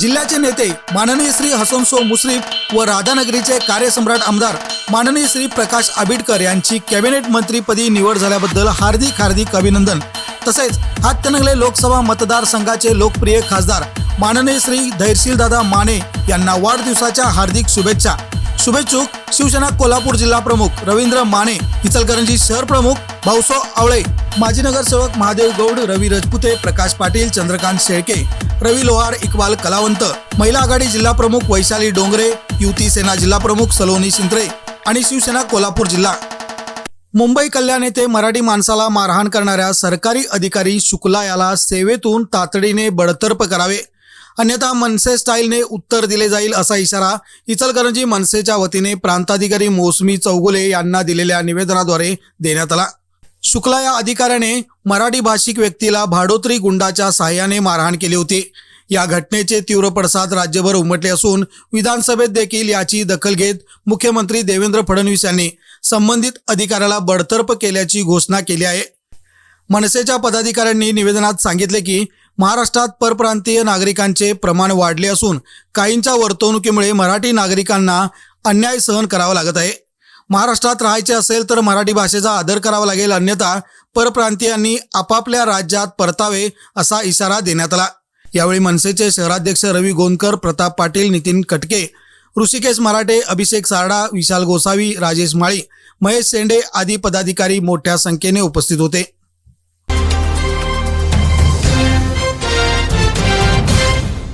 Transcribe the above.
जिल्ह्याचे नेते माननीय श्री हसनसो मुश्रीफ व राधानगरीचे कार्यसम्राट आमदार माननीय श्री प्रकाश आबिडकर यांची कॅबिनेट मंत्रीपदी निवड झाल्याबद्दल हार्दिक हार्दिक अभिनंदन. तसेच हातकणंगले लोकसभा मतदारसंघाचे लोकप्रिय खासदार माननीय श्री धैर्यशीलदादा माने यांना वाढदिवसाच्या हार्दिक शुभेच्छा. शुभेच्छुक शिवसेना कोल्हापूर जिल्हा प्रमुख रवींद्र माने इचलकरंजी शहर प्रमुख भाऊसो आवळे माजी नगरसेवक महादेव गौड रवी रजपुते प्रकाश पाटील चंद्रकांत शेळके रवी लोहार इक्बाल कलावंत महिला आघाडी जिल्हा प्रमुख वैशाली डोंगरे युती सेना जिल्हा प्रमुख सलोनी शिंत्रे आणि शिवसेना कोल्हापूर जिल्हा. मुंबई कल्याण येथे मराठी माणसाला मारहाण करणाऱ्या सरकारी अधिकारी शुक्ला याला सेवेतून तातडीने बडतर्फ करावे. अन्यथा मनसे स्टाईलने उत्तर दिले जाईल असा इशारा इचलकरंजी मनसेच्या वतीने प्रांताधिकारी मोसमी चौगुले यांना दिलेल्या निवेदनाद्वारे देण्यात आला. शुक्ला या अधिकाऱ्याने मराठी भाषिक व्यक्तीला भाडोत्री गुंडाच्या सहाय्याने मारहाण केली होती. या घटनेचे तीव्र पडसाद राज्यभर उमटले असून विधानसभेत देखील याची दखल घेत मुख्यमंत्री देवेंद्र फडणवीस यांनी संबंधित अधिकाऱ्याला बडतर्फ केल्याची घोषणा केली आहे. मनसेच्या पदाधिकाऱ्यांनी निवेदनात सांगितले की महाराष्ट्रात परप्रांतीय नागरिकांचे प्रमाण वाढले असून काहींच्या वर्तवणुकीमुळे मराठी नागरिकांना अन्याय सहन करावा लागत आहे. महाराष्ट्रात राहायचे असेल तर मराठी भाषेचा आदर करावा लागेल अन्यथा परप्रांतीयांनी आपापल्या राज्यात परतावे असा इशारा देण्यात आला. यावेळी मनसेचे शहराध्यक्ष रवी गोंदकर प्रताप पाटील नितीन कटके ऋषिकेश मराठे अभिषेक सारडा विशाल गोसावी राजेश माळी महेश शेंडे आदी पदाधिकारी मोठ्या संख्येने उपस्थित होते.